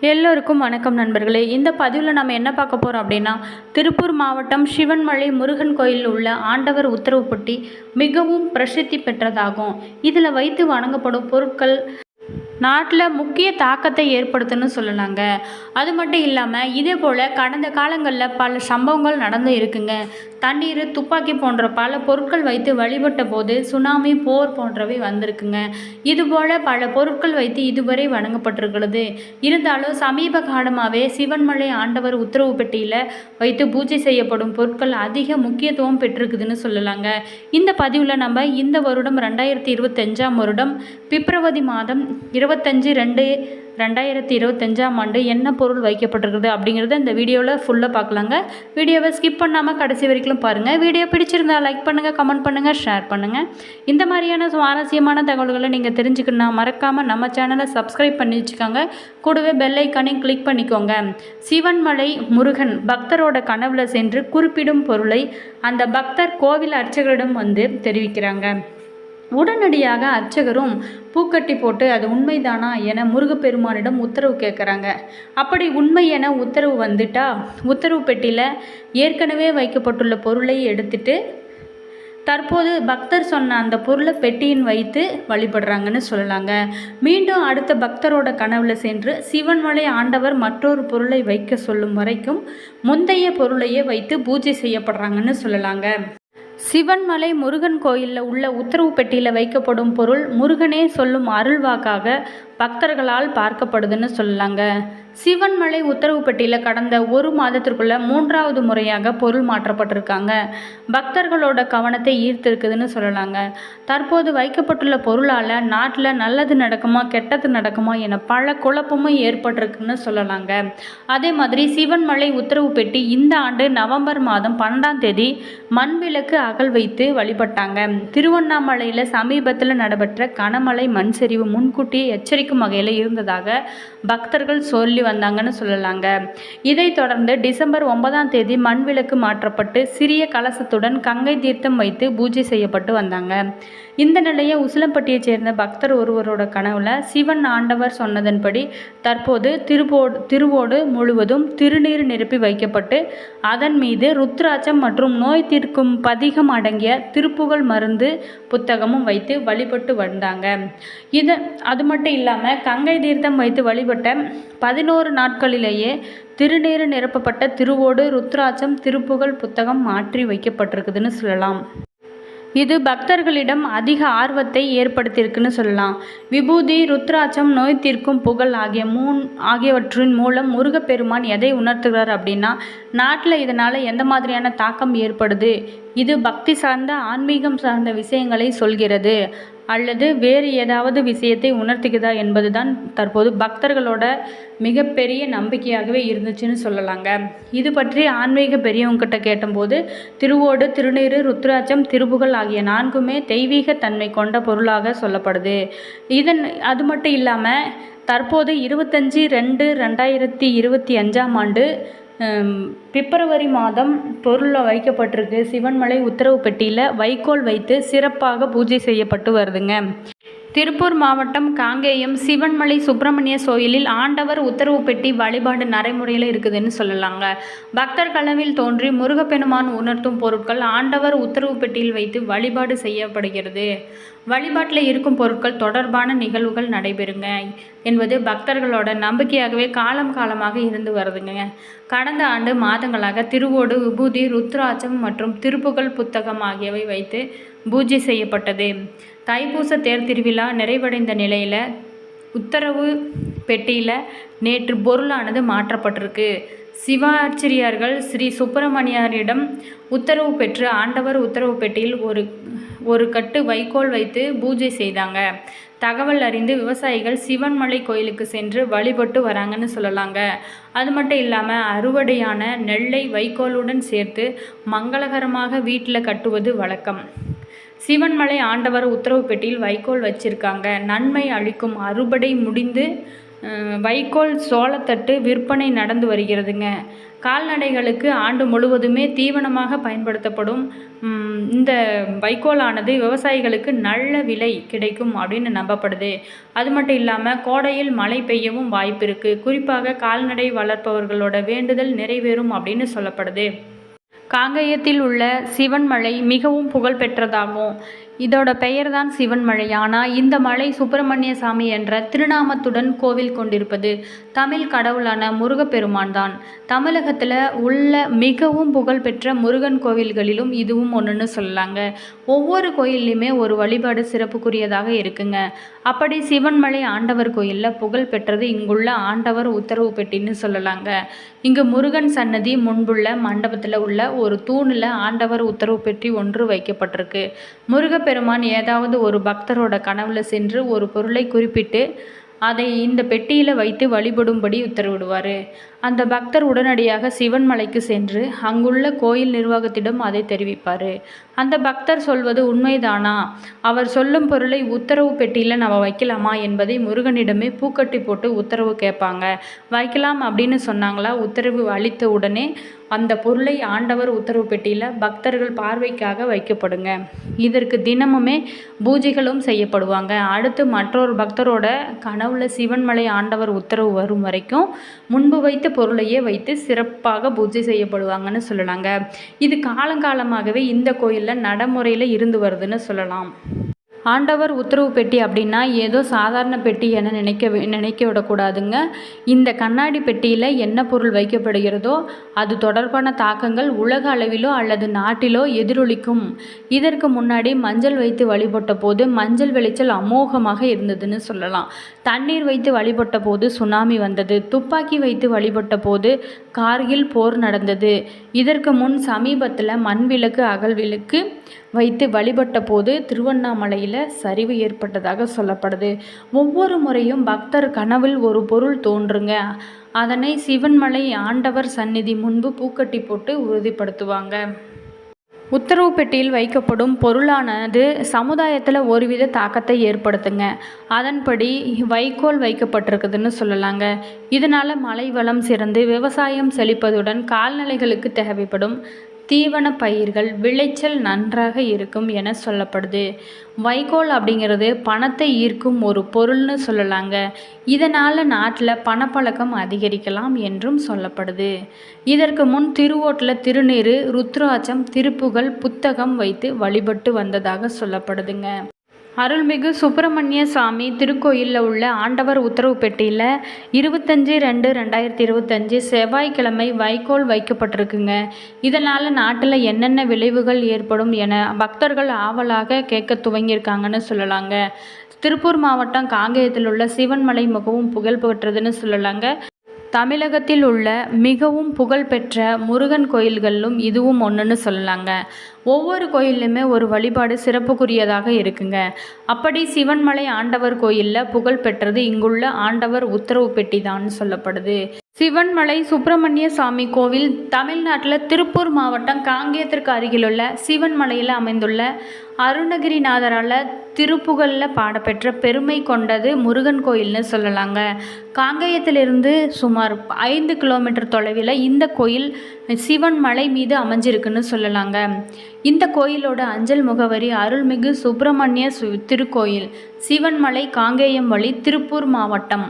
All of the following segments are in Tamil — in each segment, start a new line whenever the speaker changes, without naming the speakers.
எல்லோருக்கும் வணக்கம் நண்பர்களே. இந்த பதிவில் நம்ம என்ன பார்க்க போகிறோம் அப்படின்னா திருப்பூர் மாவட்டம் சிவன்மலை முருகன் கோயிலில் உள்ள ஆண்டவர் உத்தரவுப்பட்டி மிகவும் பிரசித்தி பெற்றதாகும். இதில் வைத்து வணங்கப்படும் பொருட்கள் நாட்டில் முக்கிய தாக்கத்தை ஏற்படுத்துன்னு சொல்லலாங்க. அது மட்டும் இல்லாமல் இதே போல் கடந்த காலங்களில் பல சம்பவங்கள் நடந்து இருக்குங்க. தண்ணீர் துப்பாக்கி போன்ற பல பொருட்கள் வைத்து வழிபட்ட போது சுனாமி போர் போன்றவை வந்திருக்குங்க. இதுபோல் பல பொருட்கள் வைத்து இதுவரை வணங்கப்பட்டிருக்கிறது. இருந்தாலும் சமீப காலமாகவே சிவன்மலை ஆண்டவர் உத்தரவு பெட்டியில் வைத்து பூஜை செய்யப்படும் பொருட்கள் அதிக முக்கியத்துவம் பெற்றிருக்குதுன்னு சொல்லலாங்க. இந்த பதிவில் நம்ம இந்த வருடம் ரெண்டாயிரத்தி இருபத்தஞ்சாம் வருடம் பிப்ரவரி மாதம் இருபத்தஞ்சி ரெண்டு ரெண்டாயிரத்தி இருபத்தஞ்சாம் ஆண்டு என்ன பொருள் வைக்கப்பட்டிருக்குது அப்படிங்கிறத இந்த வீடியோவில் ஃபுல்லாக பார்க்கலாங்க. வீடியோவை ஸ்கிப் பண்ணாமல் கடைசி வரைக்கும் பாருங்கள் வீடியோ பிடிச்சிருந்தா லைக் பண்ணுங்கள் கமெண்ட் பண்ணுங்கள் ஷேர் பண்ணுங்கள் இந்த மாதிரியான சுவாரஸ்யமான தகவல்களை நீங்கள் தெரிஞ்சுக்கணும்னா மறக்காமல் நம்ம சேனலை சப்ஸ்கிரைப் பண்ணி வச்சுக்கோங்க. கூடவே பெல் ஐக்கானையும் கிளிக் பண்ணிக்கோங்க. சிவன்மலை முருகன் பக்தரோட கனவுல சென்று குறிப்பிடும் பொருளை அந்த பக்தர் கோவில் அர்ச்சகரிடம் வந்து தெரிவிக்கிறாங்க. உடனடியாக அர்ச்சகரும் பூக்கட்டி போட்டு அது உண்மைதானா? என முருகப்பெருமானிடம் உத்தரவு கேட்குறாங்க. அப்படி உண்மை என உத்தரவு வந்துட்டா? உத்தரவு பெட்டியில் ஏற்கனவே வைக்கப்பட்டுள்ள பொருளை எடுத்துட்டு தற்போது பக்தர் சொன்ன அந்த பொருளை பெட்டியின் வைத்து வழிபடுறாங்கன்னு சொல்லலாங்க. மீண்டும் அடுத்த பக்தரோட கனவுல சென்று சிவன்மலை ஆண்டவர் மற்றொரு பொருளை வைக்க சொல்லும் வரைக்கும் முந்தைய பொருளையே வைத்து பூஜை செய்யப்படுறாங்கன்னு சொல்லலாங்க. சிவன்மலை முருகன் கோயிலில் உள்ள உத்தரவு பெட்டியில் வைக்கப்படும் பொருள் முருகனே சொல்லும் அருள்வாக்காக பக்தர்களால் பார்க்கப்படுதுன்னு சொல்லலாங்க. சிவன்மலை உத்தரவுப்பட்டியில் கடந்த ஒரு மாதத்திற்குள்ள மூன்றாவது முறையாக பொருள் மாற்றப்பட்டிருக்காங்க. பக்தர்களோட கவனத்தை ஈர்த்திருக்குதுன்னு சொல்லலாங்க. தற்போது வைக்கப்பட்டுள்ள பொருளால் நாட்டில் நல்லது நடக்குமா கெட்டது நடக்குமா என பல குழப்பமும் ஏற்பட்டிருக்குன்னு சொல்லலாங்க. அதே மாதிரி சிவன்மலை உத்தரவு பெட்டி இந்த ஆண்டு நவம்பர் மாதம் பன்னெண்டாம் தேதி மண் விளக்கு அகல் வைத்து வழிபட்டாங்க. திருவண்ணாமலையில் சமீபத்தில் நடைபெற்ற கனமழை மண் சரிவு முன்கூட்டியே எச்சரிக்கும் வகையில் இருந்ததாக பக்தர்கள் சொல்லி வந்தாங்கன்னு சொல்லலாங்க. இதைத் தொடர்ந்து டிசம்பர் ஒன்பதாம் தேதி மண் விளக்கு மாற்றப்பட்டு சிறிய கலசத்துடன் கங்கை தீர்த்தம் வைத்து பூஜை செய்யப்பட்டு வந்தாங்க. இந்த நிலையை உசிலம்பட்டியைச் சேர்ந்த பக்தர் ஒருவரோட கனவுல சிவன் ஆண்டவர் சொன்னதன்படி தற்போது திருவோடு திருவோடு முழுவதும் திருநீர் நிரப்பி வைக்கப்பட்டு அதன் மீது ருத்ராட்சம் மற்றும் நோய் தீர்க்கும் பதிகம் அடங்கிய திருப்புகழ் மருந்து புத்தகமும் வைத்து வழிபட்டு வந்தாங்க. இது அது மட்டும் இல்லாமல் கங்கை தீர்த்தம் வைத்து வழிபட்ட பதினோரு நாட்களிலேயே திருநீரு நிரப்பப்பட்ட திருவோடு ருத்ராட்சம் திருப்புகழ் புத்தகம் மாற்றி வைக்கப்பட்டிருக்குதுன்னு சொல்லலாம். இது பக்தர்களிடம் அதிக ஆர்வத்தை ஏற்படுத்தியிருக்குன்னு சொல்லலாம். விபூதி ருத்ராட்சம் நோய் தீர்க்கும் புகழ் ஆகிய மூன் ஆகியவற்றின் மூலம் முருகப்பெருமான் எதை உணர்த்துகிறார் அப்படின்னா நாட்டில் இதனால் எந்த மாதிரியான தாக்கம் ஏற்படுது? இது பக்தி சார்ந்த ஆன்மீகம் சார்ந்த விஷயங்களை சொல்கிறது. அல்லது வேறு ஏதாவது விஷயத்தை உணர்த்துகிறதா என்பதுதான் தற்போது பக்தர்களோட மிகப்பெரிய நம்பிக்கையாகவே இருந்துச்சுன்னு சொல்லலாங்க. இது பற்றி ஆன்மீக பெரியவங்ககிட்ட கேட்டபோது திருவோடு திருநீறு ருத்ராட்சம் திருப்புகள் ஆகிய நான்குமே தெய்வீக தன்மை கொண்ட பொருளாக சொல்லப்படுது. இதன் அது மட்டும் இல்லாமல் தற்போது இருபத்தஞ்சி ரெண்டு ரெண்டாயிரத்தி இருபத்தி அஞ்சாம் ஆண்டு பிப்ரவரி மாதம் பொருளில் வைக்கப்பட்டிருக்கு சிவன்மலை உத்தரவு பெட்டியில் வைக்கோல் வைத்து சிறப்பாக பூஜை செய்யப்பட்டு வருதுங்க. திருப்பூர் மாவட்டம் காங்கேயம் சிவன்மலை சுப்பிரமணிய கோயிலில் ஆண்டவர் உத்தரவு பெட்டி வழிபாடு நடைமுறையில் இருக்குதுன்னு சொல்லலாங்க. பக்தர் கனவில் தோன்றி முருகப்பெருமான் உணர்த்தும் பொருட்கள் ஆண்டவர் உத்தரவு பெட்டியில் வைத்து வழிபாடு செய்யப்படுகிறது. வழிபாட்டில் இருக்கும் பொருட்கள் தொடர்பான நிகழ்வுகள் நடைபெறுங்க என்பது பக்தர்களோட நம்பிக்கையாகவே காலம் காலமாக இருந்து வருதுங்க. கடந்த ஆண்டு மாதங்களாக திருவோடு விபூதி ருத்ராட்சம் மற்றும் திருப்புகழ் புத்தகம் ஆகியவை வைத்து பூஜை செய்யப்பட்டது. தைப்பூச தேர் திருவிழா நிறைவடைந்த நிலையில் உத்தரவு பெட்டியில் நேற்று பொருளானது மாற்றப்பட்டிருக்கு. சிவாச்சரியார்கள் ஸ்ரீ சுப்பிரமணியரிடம் உத்தரவு பெற்று ஆண்டவர் உத்தரவு பெட்டியில் ஒரு ஒரு கட்டு வைக்கோல் வைத்து பூஜை செய்தாங்க. தகவல் அறிந்து விவசாயிகள் சிவன்மலை கோயிலுக்கு சென்று வழிபட்டு வராங்கன்னு சொல்லலாங்க. அது மட்டும் இல்லாமல் அறுவடையான நெல்லை வைக்கோலுடன் சேர்த்து மங்களகரமாக வீட்டில் கட்டுவது வழக்கம். சிவன்மலை ஆண்டவர் உத்தரவு பெட்டியில் வைக்கோல் வச்சுருக்காங்க. நன்மை அளிக்கும் அறுபடை முடிந்து வைக்கோல் சோளத்தட்டு விற்பனை நடந்து வருகிறதுங்க. கால்நடைகளுக்கு ஆண்டு முழுவதுமே தீவனமாக பயன்படுத்தப்படும் இந்த வைக்கோலானது விவசாயிகளுக்கு நல்ல விலை கிடைக்கும் அப்படின்னு நம்பப்படுது. அது மட்டும் இல்லாமல் கோடையில் மழை பெய்யவும் வாய்ப்பு இருக்குது குறிப்பாக கால்நடை வளர்ப்பவர்களோட வேண்டுதல் நிறைவேறும் அப்படின்னு சொல்லப்படுது. காங்கேயத்தில் உள்ள சிவன்மலை மிகவும் புகழ் பெற்றதாகும் இதோட பெயர் தான் சிவன்மலை ஆனால் இந்த மலை சுப்பிரமணிய சாமி என்ற திருநாமத்துடன் கோவில் கொண்டிருப்பது தமிழ் கடவுளான முருகப்பெருமான் தான். தமிழகத்தில் உள்ள மிகவும் புகழ்பெற்ற முருகன் கோவில்களிலும் இதுவும் ஒன்றுன்னு சொல்லலாங்க. ஒவ்வொரு கோயில்லையுமே ஒரு வழிபாடு சிறப்புக்குரியதாக இருக்குங்க. அப்படி சிவன்மலை ஆண்டவர் கோயிலில் புகழ் பெற்றது இங்குள்ள ஆண்டவர் உத்தரவு பெட்டின்னு சொல்லலாங்க. இங்கு முருகன் சன்னதி முன்புள்ள மண்டபத்தில் உள்ள ஒரு தூணில் ஆண்டவர் உத்தரவு பெட்டி ஒன்று வைக்கப்பட்டிருக்கு. முருகப்பெருமான் ஏதாவது ஒரு பக்தரோட கனவுல சென்று ஒரு பொருளை குறிப்பிட்டு அதை இந்த பெட்டியில் வைத்து வழிபடும்படி உத்தரவிடுவார். அந்த பக்தர் உடனடியாக சிவன் மலைக்கு சென்று அங்குள்ள கோயில் நிர்வாகத்திடம் அதை தெரிவிப்பார். அந்த பக்தர் சொல்வது உண்மைதானா? அவர் சொல்லும் பொருளை உத்தரவு பெட்டியில் நம்ம வைக்கலாமா என்பதை முருகனிடமே பூக்கட்டி போட்டு உத்தரவு கேட்பாங்க. வைக்கலாம் அப்படின்னு சொன்னாங்களா? உத்தரவு அளித்த உடனே அந்த பொருளை ஆண்டவர் உத்தரவு பெட்டியில் பக்தர்கள் பார்வைக்காக வைக்கப்படுங்க. இதற்கு தினமுமே பூஜைகளும் செய்யப்படுவாங்க. அடுத்து மற்றொரு பக்தரோட கனவுல சிவன்மலை ஆண்டவர் உத்தரவு வரும் வரைக்கும் முன்பு வைத்த பொருளையே வைத்து சிறப்பாக பூஜை செய்யப்படுவாங்கன்னு சொல்லலாங்க. இது காலங்காலமாகவே இந்த கோயிலில் நடைமுறையில் இருந்து வருதுன்னு சொல்லலாம். ஆண்டவர் உத்தரவு பெட்டி அப்படின்னா ஏதோ சாதாரண பெட்டி என நினைக்க நினைக்க விடக்கூடாதுங்க. இந்த கண்ணாடி பெட்டியில் என்ன பொருள் வைக்கப்படுகிறதோ அது தொடர்பான தாக்கங்கள் உலக அளவிலோ அல்லது நாட்டிலோ எதிரொலிக்கும். இதற்கு முன்னாடி மஞ்சள் வைத்து வழிபட்ட போது மஞ்சள் விளைச்சல் அமோகமாக இருந்ததுன்னு சொல்லலாம். தண்ணீர் வைத்து வழிபட்ட போது சுனாமி வந்தது. துப்பாக்கி வைத்து வழிபட்ட போது கார்கில் போர் நடந்தது. இதற்கு முன் சமீபத்தில் மண் விளக்கு அகல் விளக்கு வைத்து வழிபட்ட போது திருவண்ணாமலையில் சரிவு ஏற்பட்டதாக சொல்லப்படுது. ஒவ்வொரு முறையும் பக்தர் கனவில் ஒரு பொருள் தோன்றுங்க. அதனை சிவன்மலை ஆண்டவர் சந்நிதி முன்பு பூக்கட்டி போட்டு உறுதிப்படுத்துவாங்க. உத்தரவு பெட்டியில் வைக்கப்படும் பொருளானது சமுதாயத்தில் ஒருவித தாக்கத்தை ஏற்படுத்துங்க. அதன்படி வைக்கோல் வைக்கப்பட்டிருக்குதுன்னு சொல்லலாங்க. இதனால் மலை வளம் சிறந்து விவசாயம் செழிப்பதுடன் கால்நடைகளுக்கு தேவைப்படும் தீவன பயிர்கள் விளைச்சல் நன்றாக இருக்கும் என சொல்லப்படுது. வைக்கோல் அப்படிங்கிறது பணத்தை ஈர்க்கும் ஒரு பொருள்னு சொல்லலாங்க. இதனால் நாட்டில் பணப்பழக்கம் அதிகரிக்கலாம் என்றும் சொல்லப்படுது. இதற்கு முன் திருவோட்டில் திருநீறு ருத்ராட்சம் திருப்புகள் புத்தகம் வைத்து வழிபட்டு வந்ததாக சொல்லப்படுதுங்க. அருள்மிகு சுப்பிரமணிய சாமி திருக்கோயிலில் உள்ள ஆண்டவர் உத்தரவு பெட்டியில் இருபத்தஞ்சி ரெண்டு ரெண்டாயிரத்தி இருபத்தஞ்சி செவ்வாய்க்கிழமை வைக்கோல் வைக்கப்பட்டிருக்குங்க. இதனால் நாட்டில் என்னென்ன விளைவுகள் ஏற்படும் என பக்தர்கள் ஆவலாக கேட்க துவங்கியிருக்காங்கன்னு சொல்லலாங்க. திருப்பூர் மாவட்டம் காங்கேயத்தில் உள்ள சிவன்மலை மிகவும் புகழ் பெற்றதுன்னு சொல்லலாங்க. தமிழகத்தில் உள்ள மிகவும் புகழ்பெற்ற முருகன் கோயில்களிலும் இதுவும் ஒன்றுன்னு சொல்லலாங்க. ஒவ்வொரு கோயில்லையுமே ஒரு வழிபாடு சிறப்புக்குரியதாக இருக்குங்க. அப்படி சிவன்மலை ஆண்டவர் கோயிலில் புகழ்பெற்றது இங்குள்ள ஆண்டவர் உத்தரவு பெட்டி தான் சொல்லப்படுது. சிவன்மலை சுப்பிரமணிய சாமி கோவில் தமிழ்நாட்டில் திருப்பூர் மாவட்டம் காங்கேயத்திற்கு அருகிலுள்ள சிவன்மலையில் அமைந்துள்ள அருணகிரிநாதரால் திருப்புகழில் பாடப்பெற்ற பெருமை கொண்டது முருகன் கோயில்னு சொல்லலாங்க. காங்கேயத்திலிருந்து சுமார் ஐந்து கிலோமீட்டர் தொலைவில் இந்த கோயில் சிவன் மலை மீது அமைஞ்சிருக்குன்னு சொல்லலாங்க. இந்த கோயிலோட அஞ்சல் முகவரி அருள்மிகு சுப்பிரமணிய சு திருக்கோயில். சிவன்மலை காங்கேயம் வழி திருப்பூர் மாவட்டம்.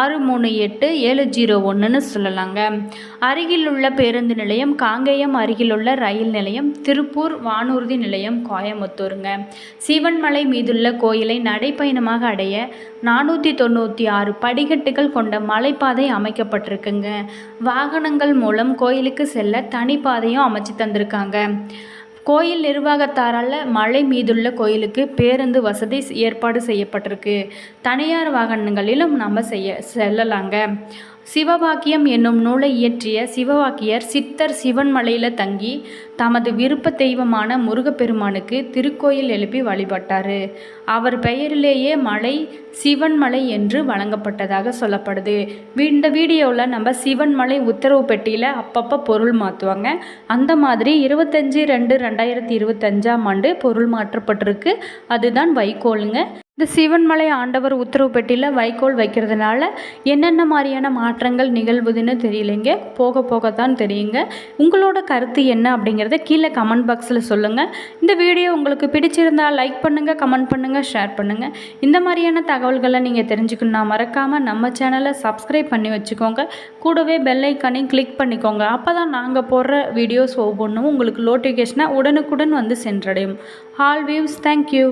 ஆறு மூணு எட்டு ஏழு ஜீரோ ஒன்றுன்னு சொல்லலாங்க. அருகிலுள்ள பேருந்து நிலையம் காங்கேயம் அருகிலுள்ள ரயில் நிலையம் திருப்பூர் வானூர்தி நிலையம் கோயமுத்தூருங்க சிவன்மலை மீதுள்ள கோயிலை நடைப்பயணமாக அடைய நானூற்றி தொண்ணூற்றி ஆறு படிக்கட்டுகள் கொண்ட மலைப்பாதை அமைக்கப்பட்டிருக்குங்க. வாகனங்கள் மூலம் கோயிலுக்கு செல்ல தனிப்பாதையும் அமைச்சு தந்திருக்காங்க. கோயில் நிர்வாகத்தாரால் மலை மீதுள்ள கோயிலுக்கு பேருந்து வசதி ஏற்பாடு செய்யப்பட்டிருக்கு. தனியார் வாகனங்களிலும் நம்ம செய்ய செல்லலாங்க. சிவவாக்கியம் என்னும் நூலை இயற்றிய சிவவாக்கியர் சித்தர் சிவன்மலையில் தங்கி தமது விருப்ப தெய்வமான முருகப்பெருமானுக்கு திருக்கோயில் எழுப்பி வழிபட்டார். அவர் பெயரிலேயே மலை சிவன்மலை என்று வழங்கப்பட்டதாக சொல்லப்படுது. இந்த வீடியோவில் நம்ம சிவன்மலை உத்தரவு பெட்டியில் அப்பப்போ பொருள் மாற்றுவாங்க அந்த மாதிரி இருபத்தஞ்சி ரெண்டு ரெண்டாயிரத்தி இருபத்தஞ்சாம் ஆண்டு பொருள் மாற்றப்பட்டிருக்கு. அதுதான் வைக்கோலுங்க. இந்த சிவன்மலை ஆண்டவர் உத்தரவு பெட்டியில் வைக்கோல் வைக்கிறதுனால என்னென்ன மாதிரியான மாற்றங்கள் நிகழ்வுதுன்னு தெரியலைங்க. போக போக தான் தெரியுங்க. உங்களோட கருத்து என்ன அப்படிங்கிறத கீழே கமெண்ட் பாக்ஸில் சொல்லுங்கள் இந்த வீடியோ உங்களுக்கு பிடிச்சிருந்தால் லைக் பண்ணுங்கள் கமெண்ட் பண்ணுங்கள் ஷேர் பண்ணுங்கள் இந்த மாதிரியான தகவல்களை நீங்கள் தெரிஞ்சுக்கணுன்னா மறக்காமல் நம்ம சேனலை சப்ஸ்கிரைப் பண்ணி வச்சுக்கோங்க. கூடவே பெல்லைக்கானையும் கிளிக் பண்ணிக்கோங்க. அப்போ தான் நாங்கள் போடுற வீடியோஸ் ஒவ்வொன்றும் உங்களுக்கு நோட்டிஃபிகேஷனாக உடனுக்குடன் வந்து சென்றடையும். All views thank you